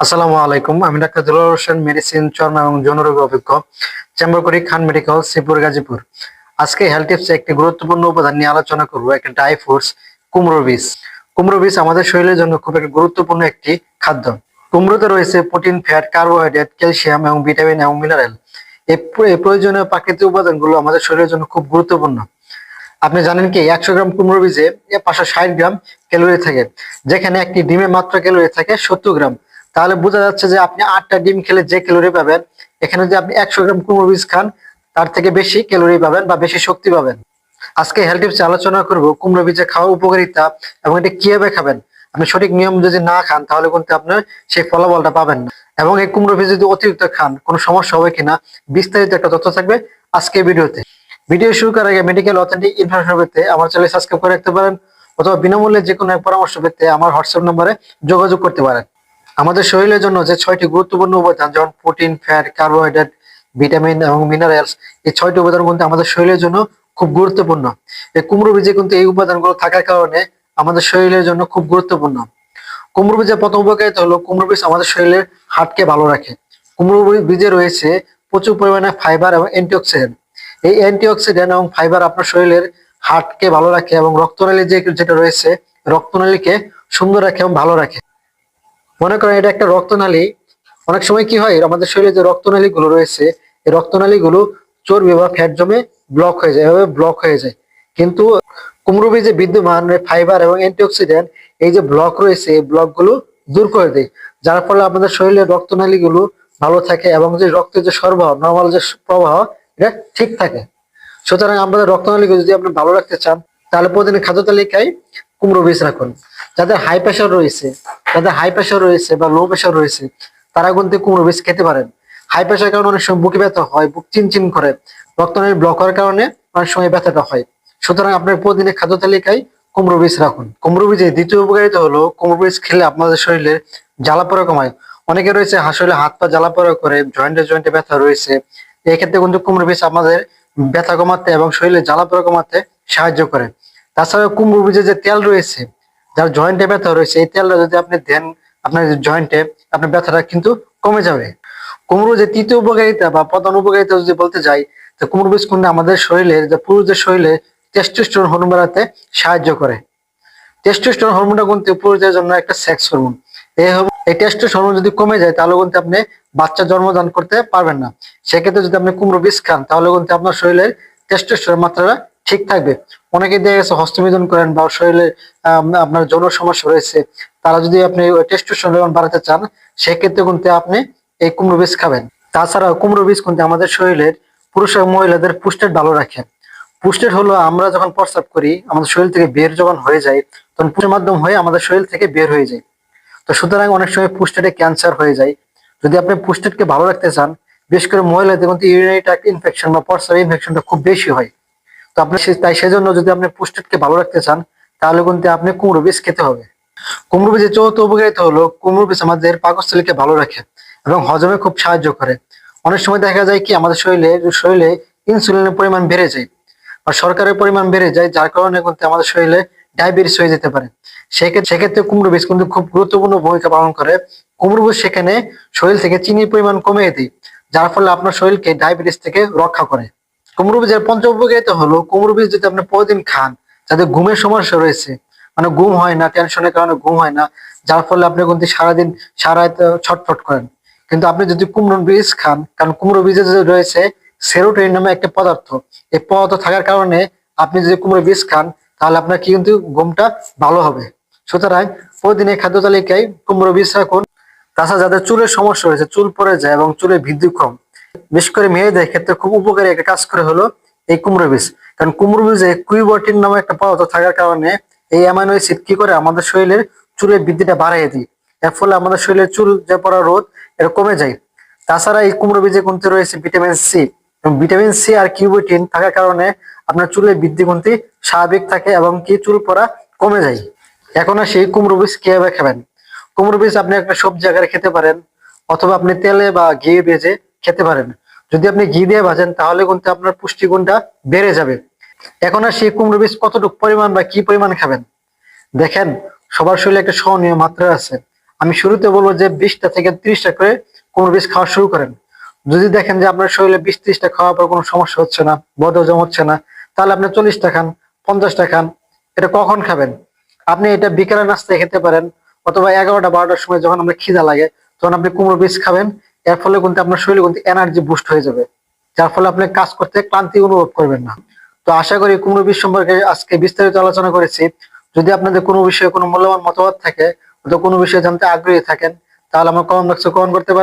আসসালামু আলাইকুম। আমি ডাক্তার দুলাল হোসেন মেডিসিন চর্মা এবং যৌনরোগ অভিজ্ঞ চেম্বার করি খান মেডিকেল শ্রীপুর গাজীপুর আজকে হেলথ টিপসে একটি গুরুত্বপূর্ণ উপাদান নিয়ে আলোচনা করব, একটা ড্রাই ফ্রুটস কুমড়ো বীজ। কুমড়ো বীজ আমাদের শরীরের জন্য খুব একটা গুরুত্বপূর্ণ একটি খাদ্য। কুমড়োতে রয়েছে প্রোটিন ফ্যাট কার্বোহাইড্রেট ক্যালসিয়াম এবং ভিটামিন এবং মিনারেল এই প্রয়োজনীয় প্রাকৃতিক উপাদানগুলো আমাদের শরীরের জন্য খুব গুরুত্বপূর্ণ। আপনি জানেন কি, একশো গ্রাম কুমড়ো বীজে পাঁচশো ষাট গ্রাম ক্যালোরি থাকে। যেখানে একটি ডিমে মাত্র ক্যালোরি থাকে সত্তর গ্রাম। তাহলে বোঝা যাচ্ছে যে আপনি আটটা ডিম খেলে যে ক্যালোরি পাবেন, এখানে যদি আপনি একশো গ্রাম কুমড়ো বীজ খান, তার থেকে বেশি ক্যালোরি পাবেন বা বেশি শক্তি পাবেন। আজকে হেলথ টিপসে আলোচনা করব কুমড়ো বীজে খাওয়ার উপকারিতা এবং এটা কীভাবে খাবেন। আপনি সঠিক নিয়ম যদি না খান, তাহলে কিন্তু আপনার সেই ফলাফলটা পাবেন না। এবং এই কুমড়ো বীজ যদি অতিরিক্ত খান, কোনো সমস্যা হবে কিনা, বিস্তারিত একটা তথ্য থাকবে আজকে ভিডিওতে। ভিডিও শুরু করার আগে মেডিকেল অথেন্টিক ইনফরমেশন পেতে আমার চ্যানেল সাবস্ক্রাইব করে রাখতে পারেন, অথবা বিনামূল্যে যে কোনো এক পরামর্শ পেতে আমার হোয়াটসঅ্যাপ নম্বরে যোগাযোগ করতে পারেন। আমাদের শরীরের জন্য যে ছয়টি গুরুত্বপূর্ণ উপাদান, যেমন প্রোটিন, ফ্যাট, কার্বোহাইড্রেট, ভিটামিন এবং মিনারেলস, এই ছয়টি উপাদান কিন্তু আমাদের শরীরের জন্য খুব গুরুত্বপূর্ণ। এই কুমড়ো বীজে কিন্তু এই উপাদানগুলো থাকার কারণে আমাদের শরীরের জন্য খুব গুরুত্বপূর্ণ। কুমড়ো বীজের প্রথম উপকারিতা হলো কুমড়ো বীজ আমাদের শরীরের হার্টকে ভালো রাখে। কুমড়ো বীজে রয়েছে প্রচুর পরিমাণে ফাইবার এবং অ্যান্টিঅক্সিডেন্ট। এই অ্যান্টিঅক্সিডেন্ট এবং ফাইবার আপনার শরীরের হার্টকে ভালো রাখে এবং রক্তনালী যে যেটা রয়েছে, রক্তনালীকে সুন্দর রাখে এবং ভালো রাখে। মনে করেন এটা একটা রক্তনালী। অনেক সময় কি হয়, আমাদের শরীরে যে রক্তনালী গুলো রয়েছে, এই রক্তনালী গুলো চর্বি বা ফ্যাট জমে ব্লক হয়ে যায়, এভাবে ব্লক হয়ে যায়। কিন্তু কুমড়ো বীজে বিদ্যমান ফাইবার এবং অ্যান্টিঅক্সিডেন্ট এই যে ব্লক রয়েছে, এই ব্লকগুলো দূর করে দেয়। যার ফলে আমাদের শরীরের রক্তনালী গুলো ভালো থাকে এবং যে রক্তের যে সরবরাহ নর্মাল যে প্রবাহ, এটা ঠিক থাকে। সুতরাং আমাদের রক্তনালীকে যদি আপনি ভালো রাখতে চান, তাহলে প্রতিদিন খাদ্য তালিকায় কুমড়ো বীজ রাখুন। যাদের হাই প্রেশার রয়েছে, যাদের হাই প্রেশার রয়েছে বা লো প্রেশার রয়েছে, তারা কিন্তু কুমড়ো বীজ খেতে পারেন। হাই প্রেশার কারণে অনেক সময় বুকে ব্যথা হয়, বুক চিনচিন করে। রক্তনালী ব্লক হওয়ার কারণে অনেক সময় ব্যথাটা হয়। সুতরাং আপনার প্রতিদিনের খাদ্য তালিকায় কুমড়ো বীজ রাখুন। কুমড়ো বীজের দ্বিতীয় উপকারিতা হলো, কুমড়ো বীজ খেলে আপনাদের শরীরে জ্বালা পোড়া কমায়। অনেকে রয়েছে আসলে হাত পা জ্বালা পোড়া করে জয়েন্টে জয়েন্টে ব্যথা রয়েছে। এই ক্ষেত্রে কিন্তু কুমড়ো বীজ আমাদের ব্যথা কমাতে এবং শরীরে জ্বালা পোড়া কমাতে সাহায্য করে। তাছাড়া কুমড়ো বীজের যে তেল রয়েছে যার জয়েন্টে ব্যথা রয়েছে, এই তেলটা যদি আপনি দেন, আপনার জয়েন্টে আপনার ব্যথাটা কিন্তু কমে যাবে। কুমড়ো যে তৃতীয় উপকারিতা বা প্রধান উপকারিতা যদি বলতে যাই, তো কুমড়ো বীজ কিন্তু আমাদের শরীরের যে পুরুষদের শরীরে টেস্টোস্টেরন হরমোন বাড়াতে সাহায্য করে। টেস্টোস্টেরন হরমোনটা কিন্তু পুরুষদের জন্য একটা সেক্স হরমোন এই এই টেস্টোস্টেরন হরমোন যদি কমে যায়, তাহলে কিন্তু আপনি বাচ্চা জন্মদান করতে পারবেন না। সেক্ষেত্রে যদি আপনি কুমড়ো বীজ খান, তাহলে কিন্তু আপনার শরীরের টেস্টোস্টেরন মাত্রাটা ঠিক থাকবে। অনেকে দেখা গেছে হস্তমিদন করেন বা শরীরে আপনার যৌন সমস্যা রয়েছে, তারা যদি আপনি টেস্টোস্টেরন লেভেল বাড়াতে চান, সেক্ষেত্রে কিন্তু আপনি এই কুমড়ো বীজ খাবেন। তাছাড়া কুমড়ো বীজ কিন্তু আমাদের শরীরের পুরুষ এবং মহিলাদের পুষ্টের ভালো রাখে। পুষ্টের হলো আমরা যখন প্রস্রাব করি, আমাদের শরীর থেকে বের যখন হয়ে যায়, তখন পুষ্টের মাধ্যম হয়ে আমাদের শরীর থেকে বের হয়ে যায়। তো সুতরাং অনেক সময় পুষ্টেটে ক্যান্সার হয়ে যায়। যদি আপনি পুষ্টেটকে ভালো রাখতে চান, বিশেষ করে মহিলাদের কিন্তু ইউরিনারি ট্র্যাক্ট ইনফেকশন বা প্রস্রাব ইনফেকশনটা খুব বেশি হয়। তো আপনি তাই সেজন্য যদি আপনি পুষ্টেটকে ভালো রাখতে চান, তাহলে কিন্তু আপনি কুমড়ো বীজ খেতে হবে। কুমড়ো বীজের চৌথ উপকারিতা হলো, কুমড়ো বীজ আমাদের পাকস্থলীকে ভালো রাখে এবং হজমে খুব সাহায্য করে। অনেক সময় দেখা যায় কি, আমাদের শরীরে শরীরে ইনসুলিনের পরিমাণ বেড়ে যায় বা সরকারের পরিমাণ বেড়ে যায়, যার কারণে কিন্তু আমাদের শরীরে ডায়াবেটিস হয়ে যেতে পারে। সেক্ষেত্রে সেক্ষেত্রে কুমড়ো বীজ কিন্তু খুব গুরুত্বপূর্ণ ভূমিকা পালন করে। কুমড়ো বীজ সেখানে শরীর থেকে চিনির পরিমাণ কমিয়ে দেয়, যার ফলে আপনার শরীরকে ডায়াবেটিস থেকে রক্ষা করে। কুমড়ো বীজের পঞ্চম উপকারিতা হলো, কুমড়ো বীজ যদি আপনি প্রতিদিন খান যাদের ঘুমের সমস্যা রয়েছে মানে ঘুম হয় না টেনশনের কারণে ঘুম হয় না, যার ফলে আপনি কিন্তু সারাদিন সারা ছটফট করেন। কিন্তু আপনি যদি কুমড়ো বীজ খান, কারণ কুমড়ো বীজে যে রয়েছে সেরোটোনিন নামে একটা পদার্থ, এই পদার্থ থাকার কারণে আপনি যদি কুমড়ো বীজ খান, তাহলে আপনার কি কিন্তু ঘুমটা ভালো হবে। সুতরাং প্রতিদিনের খাদ্য তালিকায় কুমড়ো বীজ রাখুন। তাছাড়া যাদের চুলের সমস্যা রয়েছে, চুল পড়ে যায় এবং চুলের বৃদ্ধি কম বিশেষ করে মেয়েদের ক্ষেত্রে খুব উপকারী একটা কাজ করে হলো এই কুমড়ো বীজ। কারণ কুমড়ো বীজে কুইবটিন নামে একটা পদার্থ থাকার কারণে এই অ্যামাইনো অ্যাসিড কি করে? আমাদের শরীরের চুলের বৃদ্ধিটা বাড়াইয়ে দিই এর ফলে আমাদের শরীরের চুল যে পড়া রোদ এটা কমে যায়। তাছাড়া এই কুমড়ো বীজে কিন্তু রয়েছে ভিটামিন সি। এবং ভিটামিন সি আর কিউবিটিন থাকার কারণে আপনার চুলের বৃদ্ধি কিন্তু স্বাভাবিক থাকে এবং কি চুল পড়া কমে যায়। এখন আর সেই কুমড়ো বীজ কীভাবে খাবেন? কুমড়ো বীজ আপনি একটা সবজি আকারে খেতে পারেন, অথবা আপনি তেলে বা ঘি ভেজে খেতে পারেন। যদি আপনি ঘি দিয়ে ভাজেন, তাহলে কিন্তু আপনার পুষ্টিগুণটা বেড়ে যাবে। এখন আর সেই কুমড়ো বীজ কতটুকু পরিমাণ বা কি পরিমাণ খাবেন? দেখেন, সবার শরীরে একটা সহনীয় মাত্রা আছে। আমি শুরুতে বলব যে বিশটা থেকে ত্রিশটা করে কুমড়ো বীজ খাওয়া শুরু করেন। যদি দেখেন যে আপনার শরীরে বিশ ত্রিশটা খাওয়ার পর কোনো সমস্যা হচ্ছে না বদহজম হচ্ছে না, তাহলে আপনি চল্লিশটা খান, পঞ্চাশটা খান, এটা কখন খাবেন? আপনি এটা বিকেলের নাস্তায় খেতে পারেন, অথবা এগারোটা, বারোটার সময় যখন আমরা খিদা লাগে, তখন আপনি কুমড়ো বীজ খাবেন। এর ফলে কিন্তু আপনার শরীরে কিন্তু এনার্জি বুস্ট হয়ে যাবে, যার ফলে আপনি কাজ করতে ক্লান্তি অনুভব করবেন না। তো আশা করি কুমড়ো বীজ সম্পর্কে আজকে বিস্তারিত আলোচনা করেছি। যদি আপনাদের কোনো বিষয়ে কোনো মূল্যবান মতামত থাকে, অথবা কোনো বিষয়ে জানতে আগ্রহী থাকেন, তাহলে আমার কমেন্ট বক্সে কমেন্ট করতে পারেন।